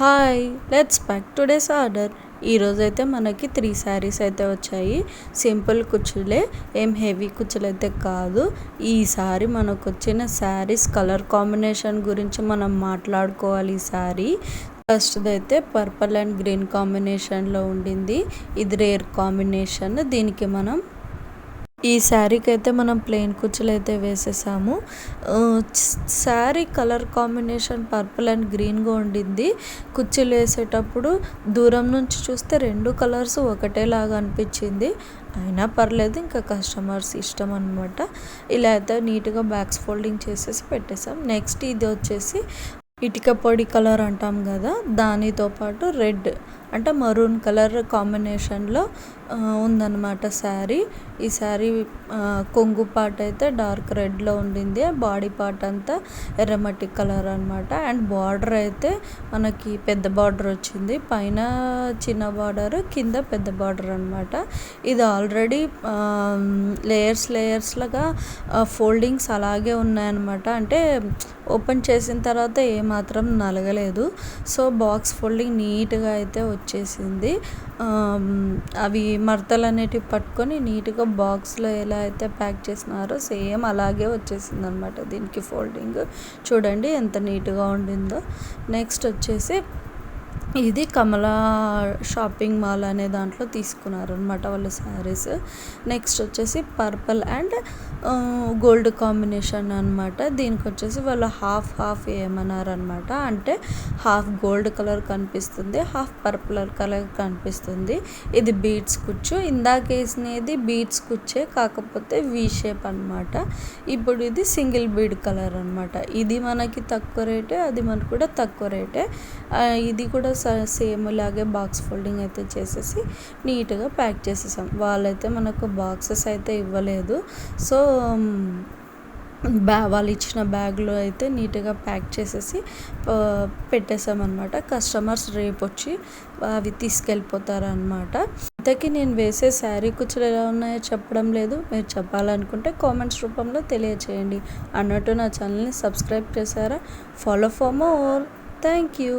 Hi let's pack today's order ఈరోజు అయితే మనకి త్రీ శారీస్ అయితే వచ్చాయి. సింపుల్ కుచ్చులే ఏం హెవీ కుచ్చులు అయితే కాదు. ఈసారి మనకు వచ్చిన శారీస్ కలర్ కాంబినేషన్ గురించి మనం మాట్లాడుకోవాలి ఈ శారీ ఫస్ట్ది అయితే పర్పుల్ అండ్ గ్రీన్ కాంబినేషన్లో ఉండింది. ఇది రేర్ కాంబినేషన్ దీనికి మనం ఈ శారీకి అయితే మనం ప్లెయిన్ కుచ్చులు అయితే వేసేసాము sari colour combination purple and గ్రీన్గా ఉండింది. కుచ్చులు వేసేటప్పుడు దూరం నుంచి చూస్తే రెండు కలర్స్ ఒకటేలాగా అనిపించింది. అయినా పర్లేదు ఇంకా కస్టమర్స్ ఇష్టం అనమాట ఇలా అయితే నీట్గా బ్యాగ్స్ ఫోల్డింగ్ చేసేసి పెట్టేసాం. నెక్స్ట్ ఇది వచ్చేసి ఇటుక పొడి కలర్ అంటాం కదా దానితో పాటు రెడ్ అంటే మరూన్ కలర్ కాంబినేషన్లో ఉందన్నమాట శారీ. ఈ శారీ కొంగు పార్ట్ అయితే డార్క్ రెడ్లో ఉండింది. బాడీ పార్ట్ అంతా ఎర్రమట్టి కలర్ అనమాట అండ్ బార్డర్ అయితే మనకి పెద్ద బార్డర్ వచ్చింది. పైన చిన్న బార్డర్ కింద పెద్ద బార్డర్ అనమాట ఇది ఆల్రెడీ లేయర్స్ లేయర్స్లాగా ఫోల్డింగ్స్ అలాగే ఉన్నాయన్నమాట. అంటే ఓపెన్ చేసిన తర్వాత ఏమాత్రం నలగలేదు. సో బాక్స్ ఫోల్డింగ్ నీట్గా అయితే వచ్చేసింది. అవి మడతలు అనేటివి పట్టుకొని నీట్గా బాక్స్లో ఎలా అయితే ప్యాక్ చేసినారో సేమ్ అలాగే వచ్చేసింది అనమాట దీనికి ఫోల్డింగ్. చూడండి ఎంత నీట్గా ఉండిందో. నెక్స్ట్ వచ్చేసి ఇది కమలా షాపింగ్ మాల్ అనే దాంట్లో తీసుకున్నారు అనమాట వాళ్ళ శారీస్. నెక్స్ట్ వచ్చేసి పర్పుల్ అండ్ గోల్డ్ కాంబినేషన్ అనమాట దీనికి వచ్చేసి వాళ్ళు హాఫ్ హాఫ్ ఏమన్నారు అనమాట అంటే హాఫ్ గోల్డ్ కలర్ కనిపిస్తుంది హాఫ్ పర్పుల్ కలర్ కనిపిస్తుంది. ఇది బీడ్స్ కుచ్చు. ఇందాక వేసినది బీడ్స్ కుచ్చే కాకపోతే వీ షేప్ అనమాట ఇప్పుడు ఇది సింగిల్ బీడ్ కలర్ అనమాట ఇది మనకి తక్కువ రేటే అది మనకు కూడా తక్కువ రేటే. ఇది కూడా సేమ్ లాగే బాక్స్ ఫోల్డింగ్ అయితే చేసేసి నీట్గా ప్యాక్ చేసేసాం. వాళ్ళైతే మనకు బాక్సెస్ అయితే ఇవ్వలేదు. సో బ్యా వాళ్ళు ఇచ్చిన బ్యాగ్లో అయితే నీట్గా ప్యాక్ చేసేసి పెట్టేసామన్నమాట. కస్టమర్స్ రేపు వచ్చి అవి తీసుకెళ్ళిపోతారనమాట ఇంతకీ నేను వేసే శారీ కుచ్చులు ఎలా ఉన్నాయో చెప్పడం లేదు. మీరు చెప్పాలనుకుంటే కామెంట్స్ రూపంలో తెలియచేయండి. అన్నట్టు నా ఛానల్ని సబ్స్క్రైబ్ చేశారా? Follow for more. Thank you.